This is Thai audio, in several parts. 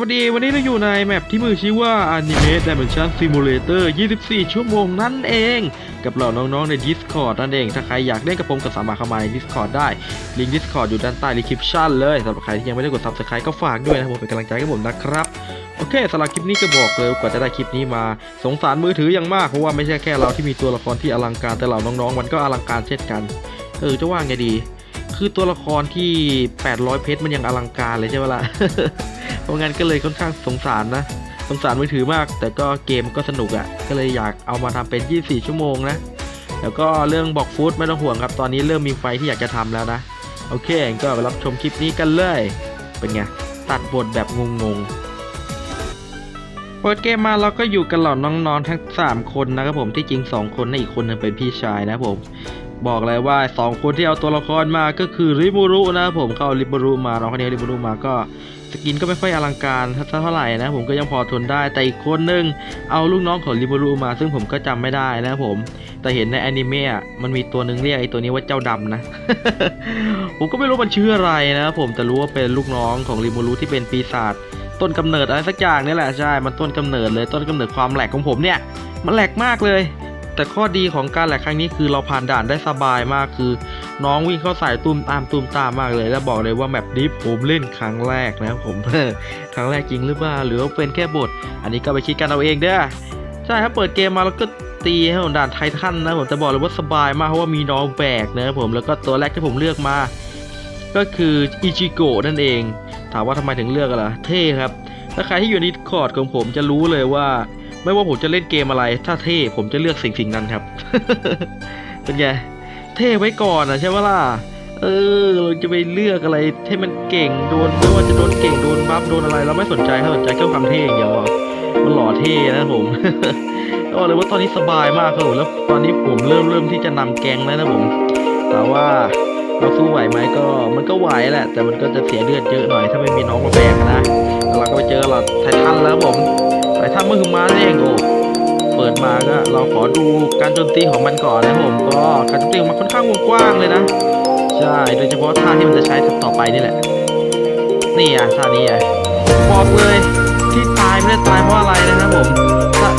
วัสดีวันนี้เราอยู่ในแมปที่มือชื่อว่า Anime Dimension Simulator 24 ชั่วโมงนั่นเอง กับเหล่าน้องๆใน Discord นั่นเอง ถ้าใครอยากเล่นกับผมก็สามารถเข้ามาใน Discord ได้ ลิงก์ Discord อยู่ด้านใต้ description เลยสำหรับใครที่ยังไม่ได้กด Subscribe ก็ฝากด้วยนะผมเป็นกำลังใจให้ผมนะครับ โอเคสำหรับคลิปนี้ก็บอกเลยกว่าจะได้คลิปนี้มาสงสารมือถืออย่างมากเพราะว่าไม่ใช่แค่เราที่มีตัวละครที่อลังการแต่เหล่าน้องๆ มันก็อลังการเช่นกันเออจะว่าไงดี คือตัวละครที่ 800 เพชรมันยังอลังการเลยใช่ไหมล่ะ เพราะงั้นก็เลยค่อนข้างสงสารนะ สงสารมือถือมาก แต่ก็เกมก็สนุกอะ่ะ ก็เลยอยากเอามาทำเป็น 24 ชั่วโมงนะ แล้วก็เรื่องบอกฟูดไม่ต้องห่วงครับ ตอนนี้เริ่มมีไฟที่อยากจะทำแล้วนะ โอเค ก็ไปรับชมคลิปนี้กันเลย เป็นไง ตัดบทแบบงงๆเปิดเกมมาเราก็อยู่กันเหล่าน้องๆทั้ง 3 คนนะครับผม ที่จริง 2 คนนะอีกคนหนึงเป็นพี่ชายนะผมบอกเลยว่า 2 คนที่เอาตัวละครมาก็คือริมูรุนะครับผมเขาเอาริมูรุมาน้องคนนี้ริมูรุมาก็ สกินก็ไม่ค่อยอลังการเท่าไหร่นะผมก็ยังพอทนได้แต่อีกคนนึงเอาลูกน้องของริมูรุมา ซึ่งผมก็จำไม่ได้นะผมแต่เห็นในแอนิเมะมันมีตัวหนึ่งเรียกไอตัวนี้ว่าเจ้าดำนะ ผมก็ไม่รู้มันชื่ออะไรนะผมแต่รู้ว่าเป็นลูกน้องของริมูรุที่เป็นปีศาจต้นกำเนิดอะไรสักอย่างนี่แหละใช่มันต้นกำเนิดเลยต้นกำเนิดความแหลกของผมเนี่ย มันแหลกมากเลย แต่ข้อดีของการแหลกครั้งนี้คือเราผ่านด่านได้สบายมากคือ น้องวิ่งเข้าใส่ตุ้มตามตุ้มตามมากเลย แล้วบอกเลยว่าแมปนี้ผมเล่นครั้งแรกนะครับผมครั้งแรกจริงหรือเปล่าหรือว่าเป็นแค่บท อันนี้ก็ไปคิดกันเอาเองเด้อใช่ครับเปิดเกมมาแล้วก็ตีให้ผมด่านไททันนะผมจะบอกเลยว่าสบายมากเพราะว่ามีน้องแบกนะผมแล้วก็ตัวแรกที่ผมเลือกมา ก็คืออิจิโกะนั่นเอง ถามว่าทำไมถึงเลือกล่ะเท่ครับถ้าใครที่อยู่ในคอร์ดของผมจะรู้เลยว่า ไม่ว่าผมจะเล่นเกมอะไร ถ้าเท่ผมจะเลือกสิ่งสิ่งนั้นครับ เป็นไง เท่ไว้ก่อนนะใช่ไหมล่ะ เออเราจะไปเลือกอะไรให้มันเก่งโดนไม่ว่าจะโดนเก่งโดนบัฟโดนอะไรเราไม่สนใจถ้าสนใจแค่ความเท่อย่างเดียวอะมันหล่อเท่นะผมก็เลยว่าตอนนี้สบายมากครับผมแล้วตอนนี้ผมเริ่มเริ่มที่จะนำแกงแล้วนะผม แต่ว่าเราสู้ไหวไหมก็มันก็ไหวแหละ แต่มันก็จะเสียเลือดเยอะหน่อยถ้าไม่มีน้องมาแบกนะเราก็ไปเจอเราไททันแล้วผมไททันเมื่อคือมาเองโอ้ เปิดมาก็เราขอดูการโจมตีของมันก่อนนะผมก็การโจมตีของมันค่อนข้างวงกว้างเลยนะใช่โดยเฉพาะท่าที่มันจะใช้ต่อไปนี่แหละ นี่อะท่านี้อะบอกเลยที่ตายไม่ได้ตายเพราะอะไรนะครับผมถ้า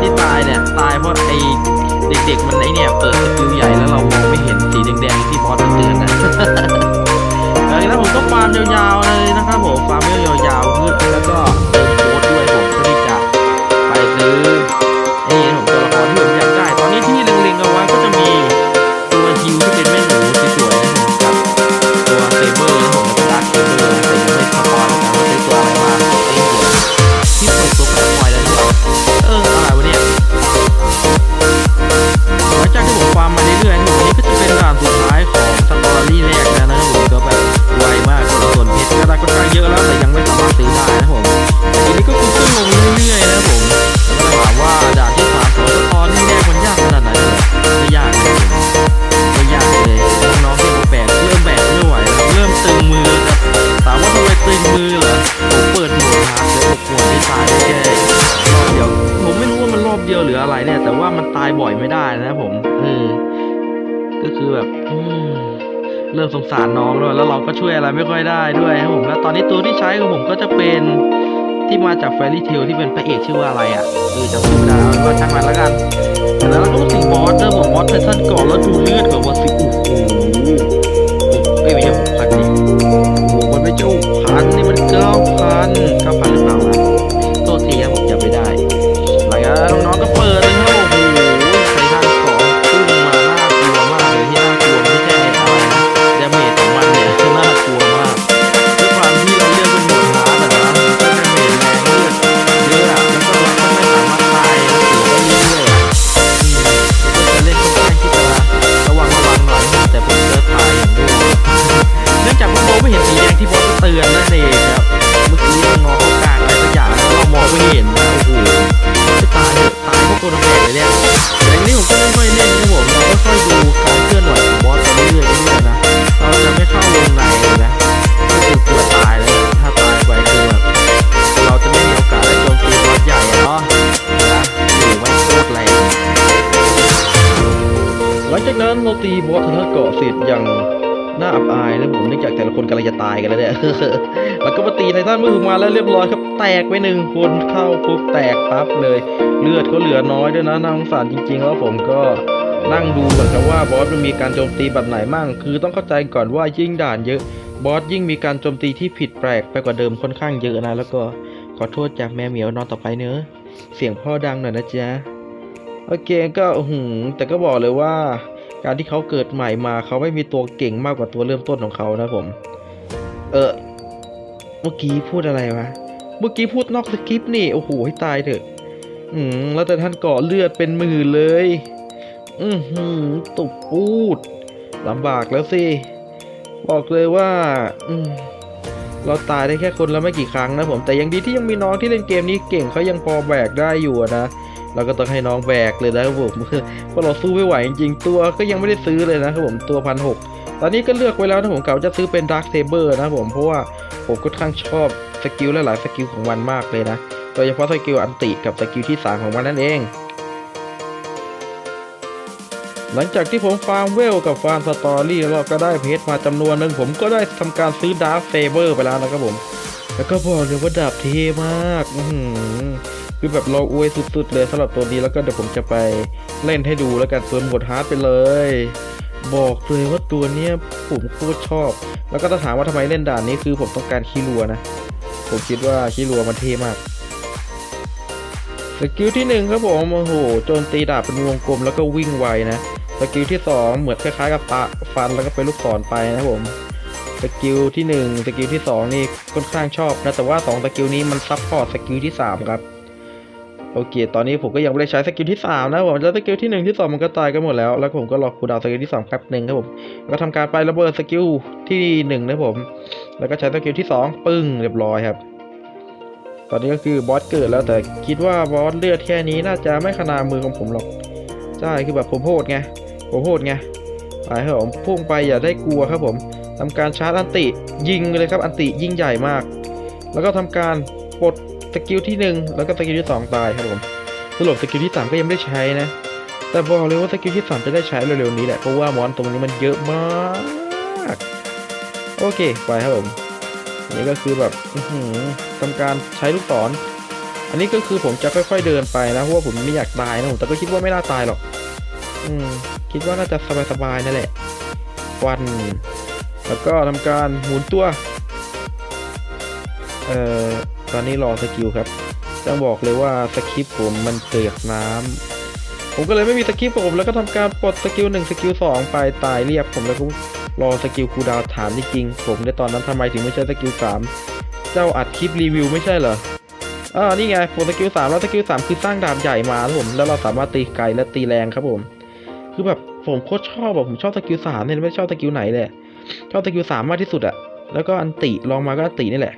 ที่ตายเนี่ยตายเพราะไอ้เด็กๆมันไอ้เนี่ยเปิดสกิลใหญ่แล้วเรามองไม่เห็นสีแดงๆที่บอสมันเตือนนะหลังจากนั้นผมก็ฟาร์มยาวๆเลยนะครับผมฟาร์มยาวๆ รอบเดียวหรืออะไรเนี่ย แต่ว่ามันตายบ่อยไม่ได้นะครับผมเออก็คือแบบอืมเริ่มสงสารน้องด้วยแล้วเราก็ช่วยอะไรไม่ค่อยได้ด้วยครับผมแล้วตอนนี้ตัวที่ใช้ของผมก็จะเป็นที่มาจากแฟรี่เทลที่เป็นพระเอกชื่อว่าอะไรอะเออจำชื่อไม่ได้เอาเป็นว่าช่างมันแล้วกันแล้วเราก็ต้องสิงบอสเนอะผมบอสไททันก่อนแล้วดูเลือดของบอสสิโอ้โหเอ้ยไม่ใช่หกพันดิโอ้โหมันไม่ใช่หกพันนี่มันเก้าพันเก้าพัน เราตีบอสทางเกาะเสร็จอย่างน่าอับอายนะผมเนื่องจากแต่ละคนกำลังจะตายกันแล้วเนี่ยแล้วก็มาตีในท่านมือมาแล้วเรียบร้อยครับ แตกไปหนึ่งคนเข้าปุ๊บแตกปั๊บเลย เลือดก็เหลือน้อยด้วยนะน่าสงสารจริง ๆ แล้วผมก็นั่งดูก่อนครับว่าบอสมันมีการโจมตีแบบไหนมั่ง คือต้องเข้าใจก่อนว่ายิ่งด่านเยอะ บอสยิ่งมีการโจมตีที่ผิดแปลกไปกว่าเดิมค่อนข้างเยอะนะ แล้วก็ขอโทษจากแม่เหมียวนอนต่อไปเนอะเสียงพ่อดังหน่อยนะจ๊ะโอเคก็หืมแต่ก็บอกเลยว่า การที่เขาเกิดใหม่มาเขาไม่มีตัวเก่งมากกว่าตัวเริ่มต้นของเขานะผม เออเมื่อกี้พูดอะไรวะเมื่อกี้พูดนอกสคริปต์นี่โอ้โหให้ตายเถอะ อืมแล้วแต่ท่านเกาะเลือดเป็นมื่นเลย อือหือตุบปูดลำบากแล้วสิบอกเลยว่า อืมเราตายได้แค่คนละไม่กี่ครั้งนะผมแต่ยังดีที่ยังมีน้องที่เล่นเกมนี้เก่งเขายังพอแบกได้อยู่นะ เราก็ต้องให้น้องแบกเลยนะครับผมเพราะเราสู้ไม่ไหวจริงๆตัวก็ยังไม่ได้ซื้อเลยนะครับผมตัวพันหกตอนนี้ก็เลือกไว้แล้วนะผมเก่าจะซื้อเป็นดาร์คเซเบอร์นะครับผมเพราะว่าผมค่อนข้างชอบสกิลหลายๆสกิลของมันมากเลยนะโดยเฉพาะสกิลอันติกับสกิลที่3ของมันนั่นเอง หลังจากที่ผมฟาร์มเวลกับฟาร์มสตอรี่แล้วก็ได้เพชรมาจำนวนหนึ่งผมก็ได้ทำการซื้อดาร์คเซเบอร์ไปแล้วนะครับผม แล้วก็บอกเลยว่าดาบเท่มาก อื้อหือ คือแบบเราอวยสุดๆเลยสำหรับตัวนี้แล้วก็เดี๋ยวผมจะไปเล่นให้ดูแล้วกันเปิดโหมดฮาร์ดไปเลย บอกเลยว่าตัวเนี้ยผมโคตรชอบ แล้วก็ถ้าถามว่าทำไมเล่นด่านนี้คือผมต้องการคีรัวนะ ผมคิดว่าคีรัวมันเท่มากสกิลที่หนึ่งครับผมโอ้โหโจมตีดาบเป็นวงกลมแล้วก็วิ่งไวนะสกิลที่สองเหมือนคล้ายๆกับปะฟันแล้วก็เป็นลูกศรไปนะครับผมสกิลที่หนึ่งสกิลที่สองนี่ค่อนข้างชอบนะแต่ว่าสองสกิลนี้มันซับพอร์ตสกิลที่สามครับ โอเค ตอนนี้ผมก็ยังไม่ได้ใช้สกิลที่สามนะผมแล้วสกิลที่หนึ่งที่สองมันก็ตายกันหมดแล้ว แล้วผมก็รอคูดาวสกิลที่สองแป๊บหนึ่งครับผม ก็ทำการไประเบิดสกิลที่หนึ่งนะผม แล้วก็ใช้สกิลที่สองปึ้งเรียบร้อยครับ ตอนนี้ก็คือบอสเกิดแล้วแต่คิดว่าบอสเลือดแค่นี้น่าจะไม่ขนาดมือของผมหรอก ใช่ คือแบบผมโหดไง ผมโหดไง ไปครับผมพุ่งไปอย่าได้กลัวครับผมทำการชาร์จอันติยิงเลยครับ อันติยิ่งใหญ่มาก แล้วก็ทำการ สกิลที่หนึ่งแล้วก็สกิลที่สองตายครับผมสรุปสกิลที่สามก็ยังไม่ได้ใช้นะ แต่บอกเลยว่าสกิลที่สามจะได้ใช้เร็วๆนี้แหละเพราะว่ามอนตรงนี้มันเยอะมากโอเคไปครับผมนนี้ก็คือแบบทำการใช้ลูกศรอันนี้ก็คือผมจะค่อยๆเดินไปนะเพราะว่าผมไม่อยากตายนะผมแต่ก็คิดว่าไม่น่าตายหรอก อืมคิดว่าน่าจะสบายๆนั่นแหละวันแล้วก็ทำการหมุนตัว เอ่อ ตอนนี้รอสกิลครับต้องบอกเลยว่าสคริปผมมันเปียกน้ำผมก็เลยไม่มีสคริปผมแล้วก็ทำการปลดสกิลหนึ่งสกิลสองไปตายเรียบผมแล้วก็รอสกิลคูดาวถามจริงๆผมในตอนนั้นทำไมถึงไม่ใช้สกิลสามเจ้าอัดคลิปรีวิวไม่ใช่เหรออ่านี่ไงผมสกิลสามแล้วสกิลสามคือสร้างดาบใหญ่มาครับผมแล้วเราสามารถตีไกลและตีแรงครับผม คือแบบผมโคตรชอบแบบผมชอบสกิลสามเนี่ยไม่ชอบสกิลไหนเลยชอบสกิลสามมากที่สุดอะแล้วก็อันติลองมาก็อันตินี่แหละ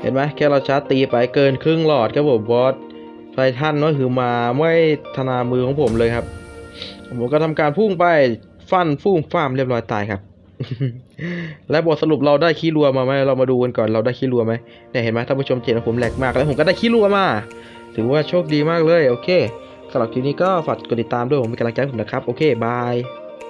เห็นไหมแค่เราชาร์จตีไปเกินครึ่งหลอดครับผมบอสไททันก็คือมาไม่ธนามือของผมเลยครับ ผมก็ทำการพุ่งไปฟันฟุ้งฟ้ามเรียบร้อยตายครับ และบทสรุปเราได้ขี้รัวมาไหมเรามาดูกันก่อนเราได้ขี้รัวไหมเนี่ยเห็นไหมท่านผู้ชมเห็นว่าผมแหลกมากแล้วผมก็ได้ขี้รัวมา ถือว่าโชคดีมากเลย โอเคสำหรับคลิปนี้ก็ฝากกดติดตามด้วยผมเป็นกำลังใจผมนะครับ โอเคบาย